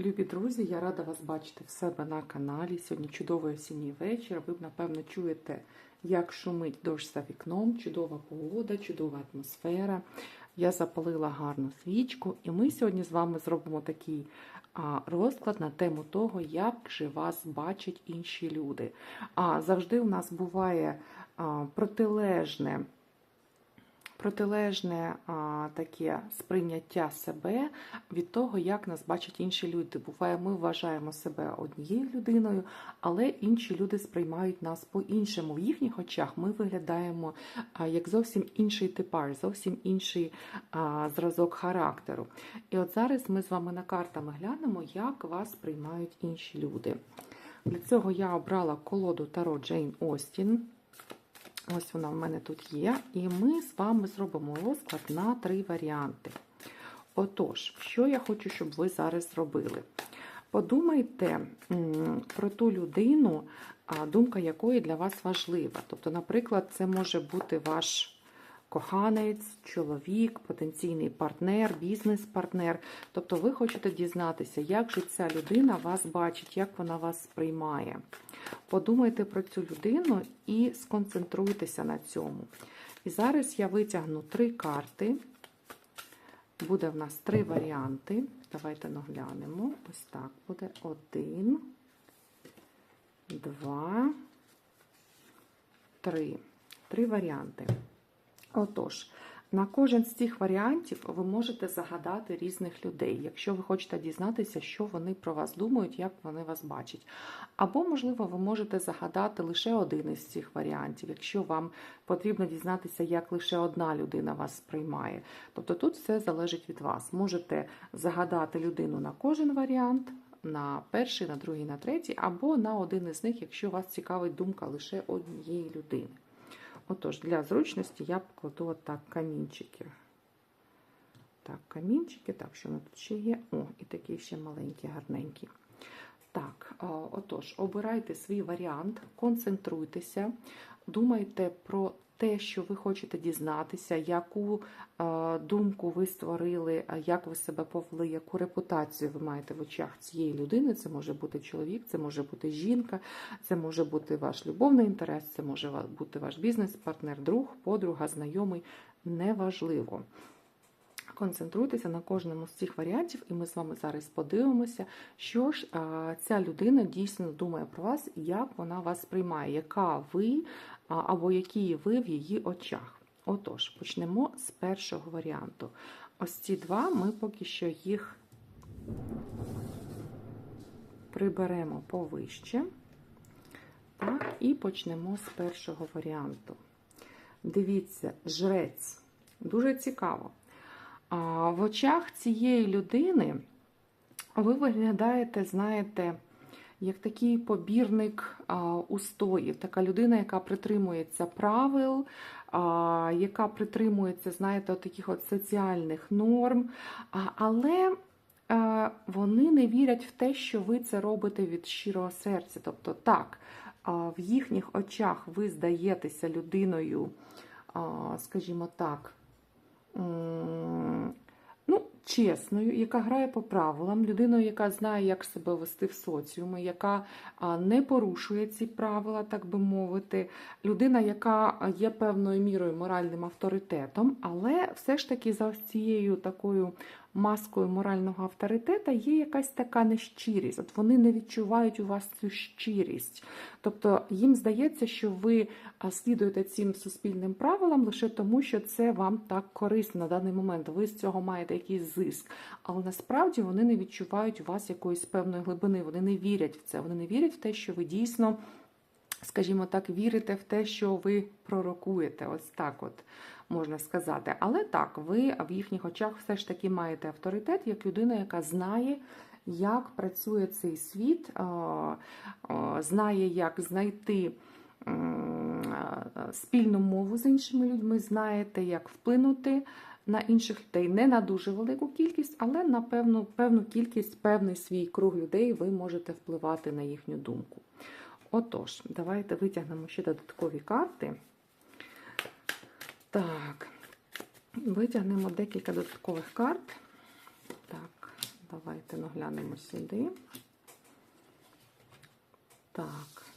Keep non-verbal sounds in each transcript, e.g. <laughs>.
Любі друзі, я рада вас бачити в себе на каналі. Сьогодні чудовий осінній вечір. Ви, напевно, чуєте, як шумить дощ за вікном, чудова погода, чудова атмосфера. Я запалила гарну свічку, і ми сьогодні з вами зробимо такий розклад на тему того, як же вас бачать інші люди. А завжди у нас буває протилежне протилежне а, таке сприйняття себе від того, як нас бачать інші люди. Буває, ми вважаємо себе однією людиною, але інші люди сприймають нас по-іншому. В їхніх очах ми виглядаємо а, як зовсім інший типаж, зовсім інший а, зразок характеру. І от зараз ми з вами на картами глянемо, як вас сприймають інші люди. Для цього я обрала колоду Таро Джейн Остін. Ось вона в мене тут є. І ми з вами зробимо розклад на три варіанти. Отож, що я хочу, щоб ви зараз зробили? Подумайте про ту людину, думка якої для вас важлива. Тобто, наприклад, це може бути ваш коханець, чоловік, потенційний партнер, бізнес-партнер. Тобто, ви хочете дізнатися, як же ця людина вас бачить, як вона вас сприймає. Подумайте про цю людину і сконцентруйтеся на цьому. І зараз я витягну три карти. Буде в нас три варіанти. Давайте наглянемо. Ось так буде один, два, три. Три варіанти. Отож, на кожен з цих варіантів ви можете загадати різних людей, якщо ви хочете дізнатися, що вони про вас думають, як вони вас бачать. Або, можливо, ви можете загадати лише один із цих варіантів, якщо вам потрібно дізнатися, як лише одна людина вас сприймає. Тобто тут все залежить від вас. Можете загадати людину на кожен варіант. На перший, на другий, на третій, або на один із них, якщо вас цікавить думка лише однієї людини. Отож, для зручності я покладу отак камінчики. Так, камінчики, так, що ми тут ще є? О, і такі ще маленькі, гарненькі. Так, отож, обирайте свій варіант, концентруйтеся, думайте про те, що ви хочете дізнатися, яку е, думку ви створили, як ви себе повели, яку репутацію ви маєте в очах цієї людини. Це може бути чоловік, це може бути жінка, це може бути ваш любовний інтерес, це може бути ваш бізнес-партнер, друг, подруга, знайомий. Неважливо. Концентруйтеся на кожному з цих варіантів, і ми з вами зараз подивимося, що ж ця людина дійсно думає про вас, як вона вас сприймає, яка ви або які ви в її очах. Отож, почнемо з першого варіанту. Ось ці два ми поки що їх приберемо повище. Так, І почнемо з першого варіанту. Дивіться, жрець. Дуже цікаво. В очах цієї людини ви виглядаєте, знаєте, як такий побірник устоїв, така людина, яка притримується правил, яка притримується, знаєте, таких от соціальних норм, але вони не вірять в те, що ви це робите від щирого серця. Тобто, так, в їхніх очах ви здаєтеся людиною, скажімо так, чесною, яка грає по правилам, людиною, яка знає, як себе вести в соціумі, яка не порушує ці правила, так би мовити, людина, яка є певною мірою моральним авторитетом, але все ж таки за цією такою маскою морального авторитета є якась така нещирість. От вони не відчувають у вас цю щирість. Тобто їм здається, що ви слідуєте цим суспільним правилам лише тому, що це вам так корисно на даний момент. Ви з цього маєте якийсь зиск. Але насправді вони не відчувають у вас якоїсь певної глибини, вони не вірять в це, вони не вірять в те, що ви дійсно. Скажімо так, вірите в те, що ви пророкуєте, ось так от можна сказати. Але так, ви в їхніх очах все ж таки маєте авторитет як людина, яка знає, як працює цей світ, знає, як знайти спільну мову з іншими людьми, знаєте, як вплинути на інших людей. Не на дуже велику кількість, але на певну, певну кількість, певний свій круг людей ви можете впливати на їхню думку. Отож, давайте витягнемо ще додаткові карти. Так, витягнемо декілька додаткових карт. Так, Давайте наглянемо сюди. Так.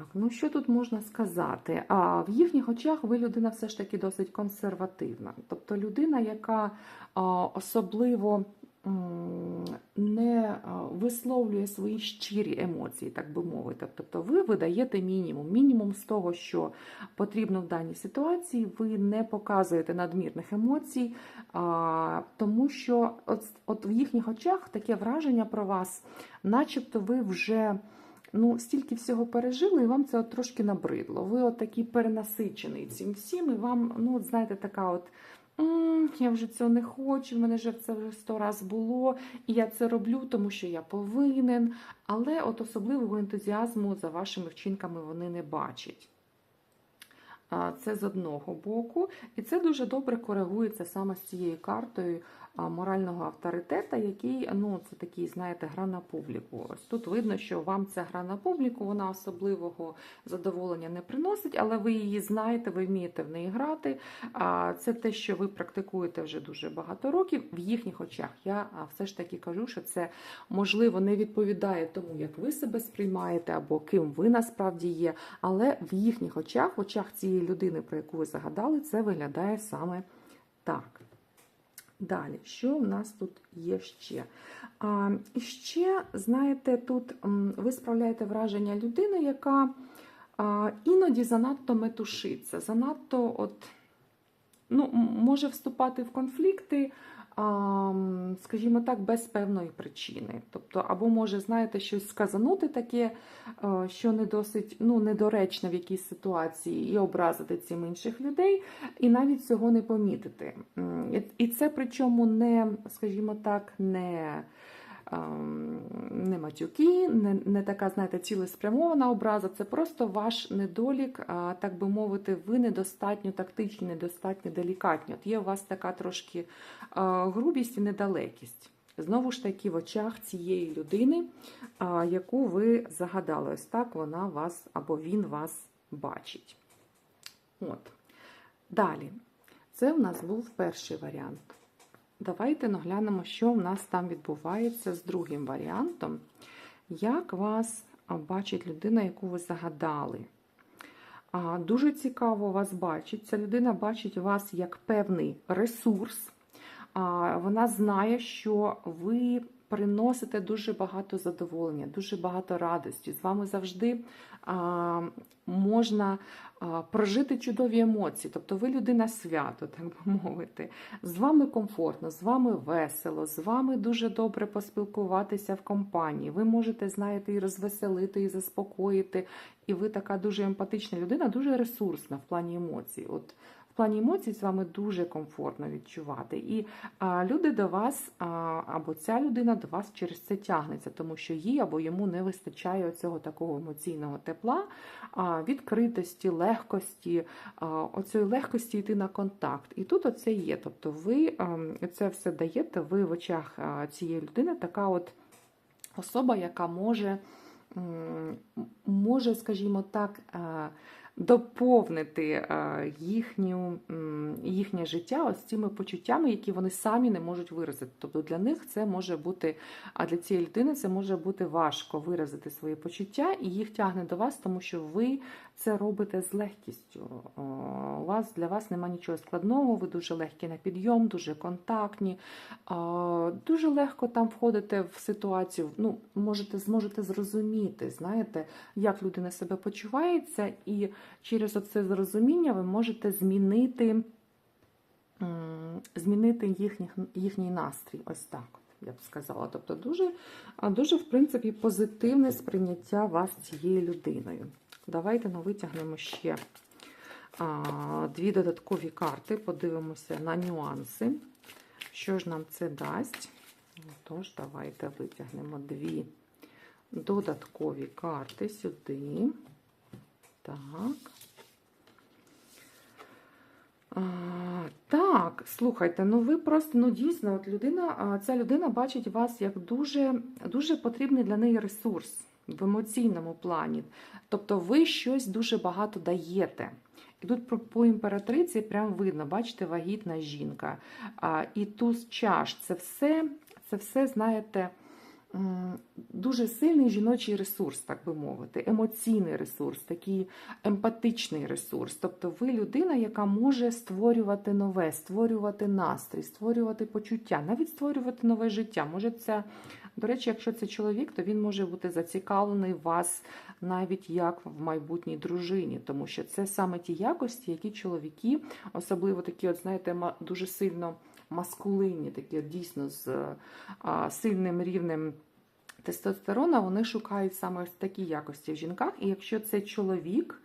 Так, ну що тут можна сказати? А в їхніх очах ви людина все ж таки досить консервативна. Тобто людина, яка а, особливо не висловлює свої щирі емоції, так би мовити. Тобто ви видаєте мінімум. Мінімум з того, що потрібно в даній ситуації, ви не показуєте надмірних емоцій, тому що от, от в їхніх очах таке враження про вас, начебто ви вже ну, стільки всього пережили, і вам це от трошки набридло. Ви от такий перенасичений цим всім, і вам, ну, от знаєте, така от. Я вже цього не хочу, в мене вже це вже сто раз було, і я це роблю, тому що я повинен. Але от особливого ентузіазму за вашими вчинками вони не бачать. Це з одного боку, і це дуже добре коригується саме з цією картою морального авторитета, який, ну, це такий, знаєте, гра на публіку. Ось тут видно, що вам ця гра на публіку, вона особливого задоволення не приносить, але ви її знаєте, ви вмієте в неї грати. А, Це те, що ви практикуєте вже дуже багато років. В їхніх очах я все ж таки кажу, що це можливо не відповідає тому, як ви себе сприймаєте, або ким ви насправді є. Але в їхніх очах, в очах цієї людини, про яку ви загадали, це виглядає саме так. Далі, що в нас тут є ще? А, і ще, знаєте, тут ви справляєте враження людини, яка а, іноді занадто метушиться, занадто от, ну, може вступати в конфлікти, скажімо так, без певної причини. Тобто, або може, знаєте, щось сказанути таке, е, що не досить ну, недоречне в якійсь ситуації, і образити цим інших людей, і навіть цього не помітити. І- І це причому не, скажімо так, не. Не матюки, не, не така, знаєте, цілеспрямована образа, це просто ваш недолік, так би мовити, ви недостатньо тактичні, недостатньо делікатні. От є у вас така трошки грубість і недалекість. Знову ж таки, в очах цієї людини, яку ви загадали, ось так вона вас або він вас бачить. От. Далі, це в нас був перший варіант. Давайте наглянемо, що в нас там відбувається з другим варіантом. Як вас бачить людина, яку ви загадали? А, Дуже цікаво вас бачить. Ця людина бачить вас як певний ресурс. А, Вона знає, що ви приносите дуже багато задоволення, дуже багато радості. З вами завжди а, можна а, прожити чудові емоції. Тобто ви людина свято, так би мовити. З вами комфортно, з вами весело, з вами дуже добре поспілкуватися в компанії. Ви можете, знаєте, і розвеселити, і заспокоїти. І ви така дуже емпатична людина, дуже ресурсна в плані емоцій. От в плані емоцій з вами дуже комфортно відчувати. І а, люди до вас, а, або ця людина до вас через це тягнеться, тому що їй або йому не вистачає цього такого емоційного тепла, а, відкритості, легкості, а, оцієї легкості йти на контакт. І тут оце є. Тобто ви ем, це все даєте, ви в очах а, цієї людини така от особа, яка може, може, скажімо так, доповнити е, їхню, їхнє життя ось цими почуттями, які вони самі не можуть виразити. Тобто для них це може бути, а для цієї людини це може бути важко виразити свої почуття, і їх тягне до вас, тому що ви це робите з легкістю. У вас для вас немає нічого складного, ви дуже легкі на підйом, дуже контактні, дуже легко там входите в ситуацію. Ну, можете зможете зрозуміти, знаєте, як людина себе почувається, і через оце зрозуміння ви можете змінити, змінити їхніх, їхній настрій. Ось так. Я б сказала. Тобто дуже, дуже, в принципі, позитивне сприйняття вас цією людиною. Давайте ну, витягнемо ще а, дві додаткові карти, подивимося на нюанси. Що ж нам це дасть? Тож, давайте витягнемо дві додаткові карти сюди. Так. А, так, слухайте, ну ви просто, ну дійсно, от людина, ця людина бачить вас як дуже, дуже потрібний для неї ресурс в емоційному плані. Тобто ви щось дуже багато даєте. І тут по, імператриці прям видно, бачите, вагітна жінка. А, і туз чаш це все, це все, знаєте, дуже сильний жіночий ресурс, так би мовити, емоційний ресурс, такий емпатичний ресурс. Тобто ви людина, яка може створювати нове, створювати настрій, створювати почуття, навіть створювати нове життя. Може, це, до речі, якщо це чоловік, то він може бути зацікавлений вас навіть як в майбутній дружині, тому що це саме ті якості, які чоловіки, особливо такі, от знаєте, дуже сильно маскулинні, такі дійсно з сильним рівнем тестостерона, вони шукають саме такі якості в жінках. І якщо це чоловік,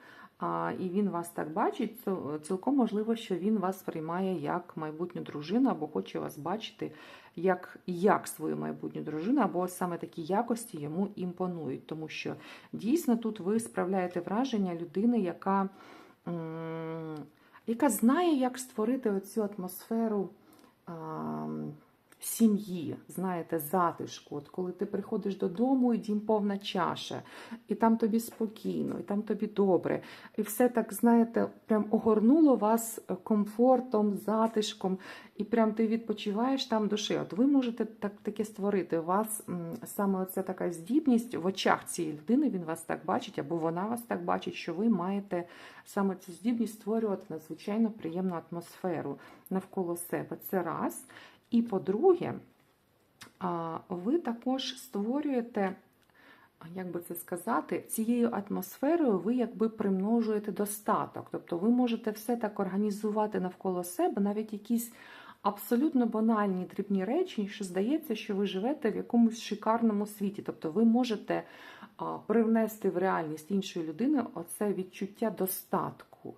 і він вас так бачить, цілком можливо, що він вас сприймає як майбутню дружину, або хоче вас бачити як, як свою майбутню дружину, або саме такі якості йому імпонують. Тому що дійсно тут ви справляєте враження людини, яка, яка знає, як створити оцю атмосферу. Сім'ї, знаєте, затишку, от коли ти приходиш додому, і дім повна чаша, і там тобі спокійно, і там тобі добре. І все так, знаєте, прям огорнуло вас комфортом, затишком, і прям ти відпочиваєш там душі. От ви можете так, таке створити. У вас саме оця така здібність в очах цієї людини, він вас так бачить, або вона вас так бачить, що ви маєте саме цю здібність створювати надзвичайно приємну атмосферу навколо себе. Це раз. І по-друге, ви також створюєте, як би це сказати, цією атмосферою ви якби примножуєте достаток. Тобто ви можете все так організувати навколо себе, навіть якісь абсолютно банальні дрібні речі, що здається, що ви живете в якомусь шикарному світі. Тобто ви можете привнести в реальність іншої людини оце відчуття достатку,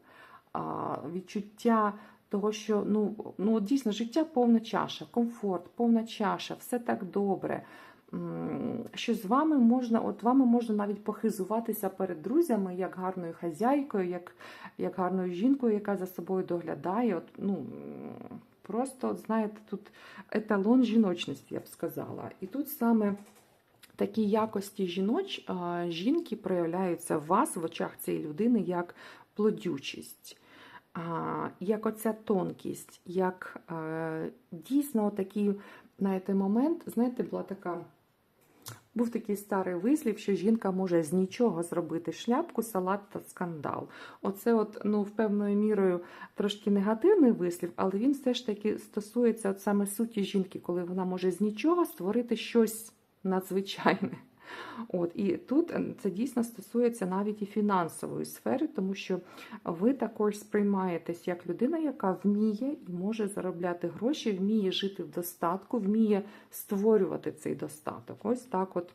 відчуття того, що ну, ну дійсно життя повна чаша, комфорт, повна чаша, все так добре. Що з вами можна, от вами можна навіть похизуватися перед друзями як гарною хазяйкою, як, як гарною жінкою, яка за собою доглядає. От, ну, просто, от, знаєте, тут еталон жіночності, я б сказала. І тут саме такі якості жіноч, жінки проявляються в вас в очах цієї людини як плодючість. Як оця тонкість, як е, дійсно такий, знаєте, момент, знаєте, була така. Був такий старий вислів, що жінка може з нічого зробити шляпку, салат та скандал. Оце, от, ну, в певною мірою трошки негативний вислів, але він все ж таки стосується от саме суті жінки, коли вона може з нічого створити щось надзвичайне. От і тут е, це дійсно стосується навіть і фінансової сфери, тому що ви також сприймаєтесь як людина, яка вміє і може заробляти гроші, вміє жити в достатку, вміє створювати цей достаток. Ось так, от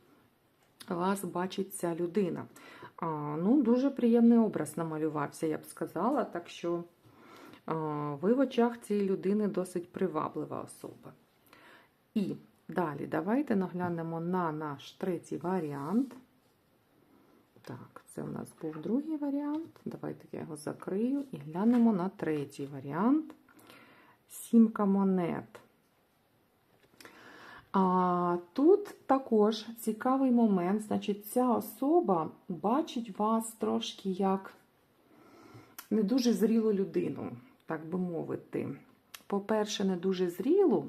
вас бачить ця людина. А, ну, дуже приємний образ намалювався, я б сказала. Так що а, ви в очах цієї людини досить приваблива особа. І Далі, давайте наглянемо на наш третій варіант. Так, це у нас був другий варіант. Давайте я його закрию і глянемо на третій варіант. Сімка монет. А тут також цікавий момент. Значить, ця особа бачить вас трошки як не дуже зрілу людину, так би мовити. По-перше, не дуже зрілу.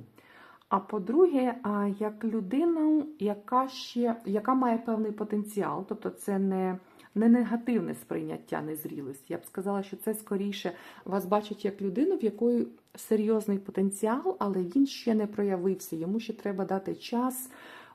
А по-друге, як людина, яка ще яка має певний потенціал, тобто це не не негативне сприйняття незрілості. Я б сказала, що це скоріше вас бачить як людину, в якої серйозний потенціал, але він ще не проявився. Йому ще треба дати час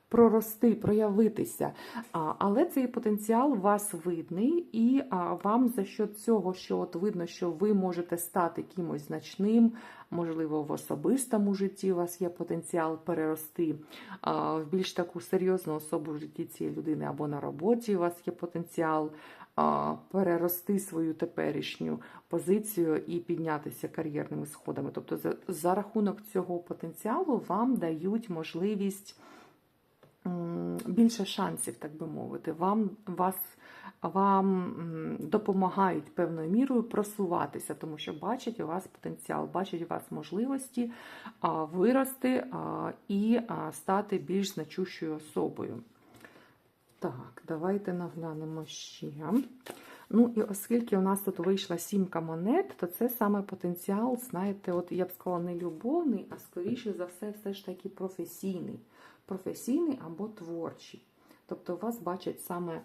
прорости, проявитися. Але цей потенціал у вас видний, і вам за що цього, що от видно, що ви можете стати кимось значним, можливо, в особистому житті у вас є потенціал перерости в більш таку серйозну особу в житті цієї людини, або на роботі у вас є потенціал. Перерости свою теперішню позицію і піднятися кар'єрними сходами. Тобто, за, за рахунок цього потенціалу вам дають можливість більше шансів, так би мовити. Вам вас вам допомагають певною мірою просуватися, тому що бачать у вас потенціал, бачать у вас можливості вирости і стати більш значущою особою. Так, давайте наглянемо ще. Ну і оскільки у нас тут вийшла сімка монет, то це саме потенціал, знаєте, от я б сказала, не любовний, а скоріше за все, все ж таки професійний. Професійний або творчий. Тобто вас бачать саме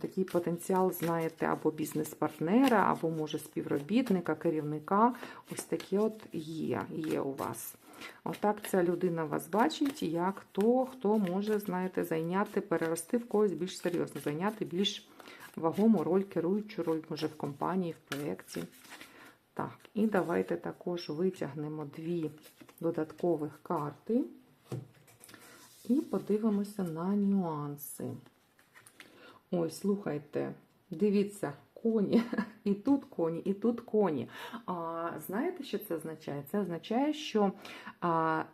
такий потенціал, знаєте, або бізнес-партнера, або може співробітника, керівника. Ось таке от є, є у вас. Отак ця людина вас бачить, як то, хто може, знаєте, зайняти, перерости в когось більш серйозно, зайняти більш вагому роль, керуючу роль, може, в компанії, в проєкті. Так, і давайте також витягнемо дві додаткових карти і подивимося на нюанси. Ой, слухайте, дивіться, коні. <laughs> І тут коні, і тут коні. А, Знаєте, що це означає? Це означає, що а,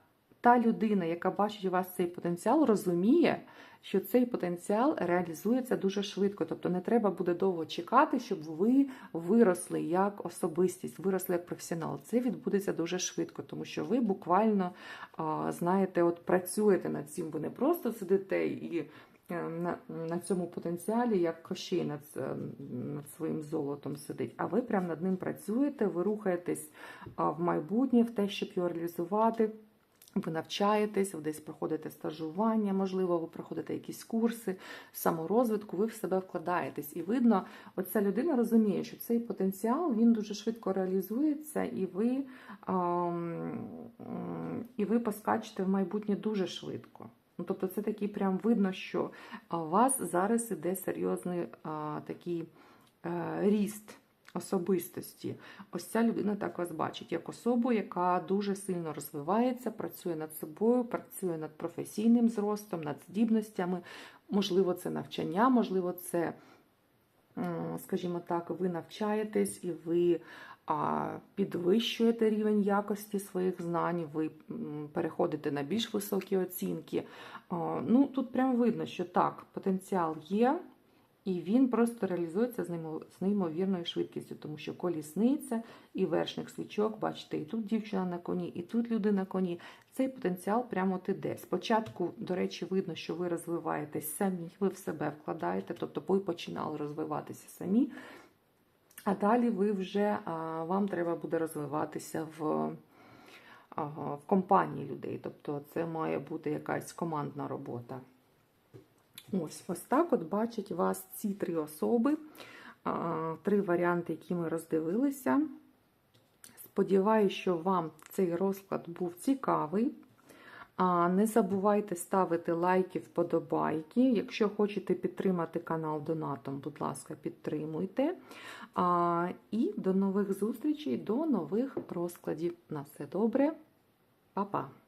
та людина, яка бачить у вас цей потенціал, розуміє, що цей потенціал реалізується дуже швидко. Тобто не треба буде довго чекати, щоб ви виросли як особистість, виросли як професіонал. Це відбудеться дуже швидко, тому що ви буквально знаєте, от працюєте над цим. Ви не просто сидите і. е, На, на цьому потенціалі, як кощей над, е, над своїм золотом сидить. А ви прямо над ним працюєте, ви рухаєтесь в майбутнє, в те, щоб його реалізувати. Ви навчаєтесь, ви десь проходите стажування, можливо, ви проходите якісь курси саморозвитку, ви в себе вкладаєтесь. І видно, оця людина розуміє, що цей потенціал він дуже швидко реалізується, і ви, ам, і ви поскачете в майбутнє дуже швидко. Ну, тобто, це такий прям видно, що у вас зараз іде серйозний а, такий е, ріст особистості. Ось ця людина так вас бачить, як особу, яка дуже сильно розвивається, працює над собою, працює над професійним зростом, над здібностями. Можливо, це навчання, можливо, це, скажімо так, ви навчаєтесь і ви підвищуєте рівень якості своїх знань, ви переходите на більш високі оцінки. Ну, тут прям видно, що так, потенціал є. І він просто реалізується з неймовірною швидкістю, тому що колісниця і вершник свічок, бачите, і тут дівчина на коні, і тут люди на коні. Цей потенціал прямо от іде. Спочатку, до речі, видно, що ви розвиваєтесь самі, ви в себе вкладаєте, тобто ви починали розвиватися самі, а далі ви вже а, вам треба буде розвиватися в, в компанії людей. Тобто це має бути якась командна робота. Ось, ось так от бачать вас ці три особи, три варіанти, які ми роздивилися. Сподіваюся, що вам цей розклад був цікавий. Не забувайте ставити лайки, вподобайки. Якщо хочете підтримати канал донатом, будь ласка, підтримуйте. І до нових зустрічей, до нових розкладів. На все добре, Па-па!